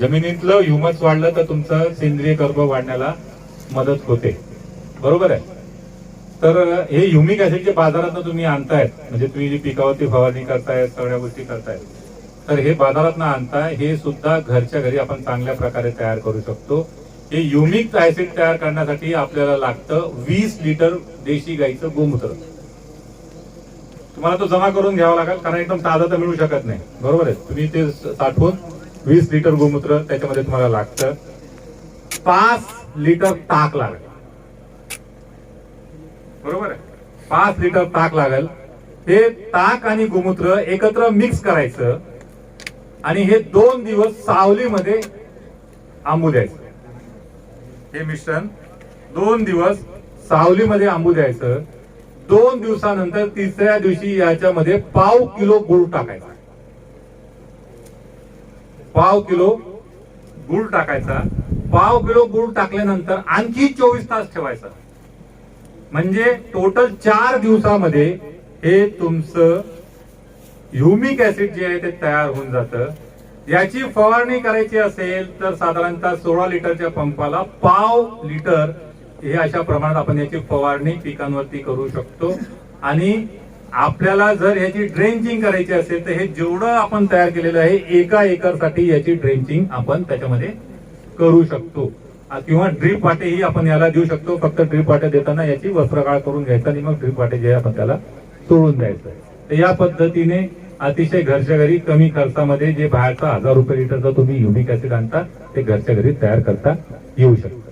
जमिनीतलं humus वाढलं तर तुमचं सेंद्रिय कर्ब वाढण्याला मदत होते. बरोबर आहे? तर हे ह्युमिक ऍसिडचे बाजारात तुम्ही आणतायत म्हणजे तुम्ही जी पिकावरती फवारणी करतायत सगळ्या गोष्टी करतायत तर हे बाजारात आणताय हे सुद्धा घरच्या घरी आपण चांगल्या प्रकारे तयार करू शकतो. हे युमिक ऍसिड तयार करण्यासाठी आपल्याला लागतं वीस लिटर देशी गाईचं गोमूत्र. तुम्हाला तो जमा करून घ्यावा लागेल कारण एकदम ताजा तर मिळू शकत नाही. बरोबर आहे? तुम्ही ते साठवून वीस लिटर गोमूत्र त्याच्यामध्ये तुम्हाला लागतं. पाच लिटर ताक लागेल. बरोबर आहे? पाच लिटर ताक लागेल. हे ताक आणि गोमूत्र एकत्र मिक्स करायचं आणि हे दोन दिवस सावलीमध्ये आंबू द्यायचं. हे मिश्रण दोन दिवस सावलीमध्ये आंबू द्यायचं. दोन दिवसानंतर तिसऱ्या दिवशी याच्यामध्ये पाव किलो गुळ टाकायचा. पाव किलो गुळ टाकायचा. पाव किलो गुळ टाकल्यानंतर आणखी चोवीस तास ठेवायचा. म्हणजे टोटल चार दिवसामध्ये हे तुमचं ह्युमिक ऍसिड जे आहे ते तयार होऊन जातं. याची फवारणी करायची असेल तर साधारणतः सोळा लिटरच्या पंपाला पाव लिटर हे अशा प्रमाणात आपण याची फवारणी पिकांवरती करू शकतो. आणि आपल्याला जर याची ड्रेंचिंग करायची असेल तर हे जेवढं आपण तयार केलेलं आहे एका एकरसाठी याची ड्रेंचिंग आपण त्याच्यामध्ये करू शकतो. किंवा ड्रीप वाटेही आपण याला देऊ शकतो. फक्त ड्रीप वाटे देताना याची वस्त्रकाळ करून घ्यायचा आणि मग ड्रीप वाटे जे आपण त्याला सोडून द्यायचं तर या पद्धतीने अतिशय घरच्या घरी कमी खर्चामध्ये जे बाहेरचा हजार रुपये लिटरचा तुम्ही युनिक ऍसिड आणता ते घरच्या घरी तयार करता येऊ शकतं.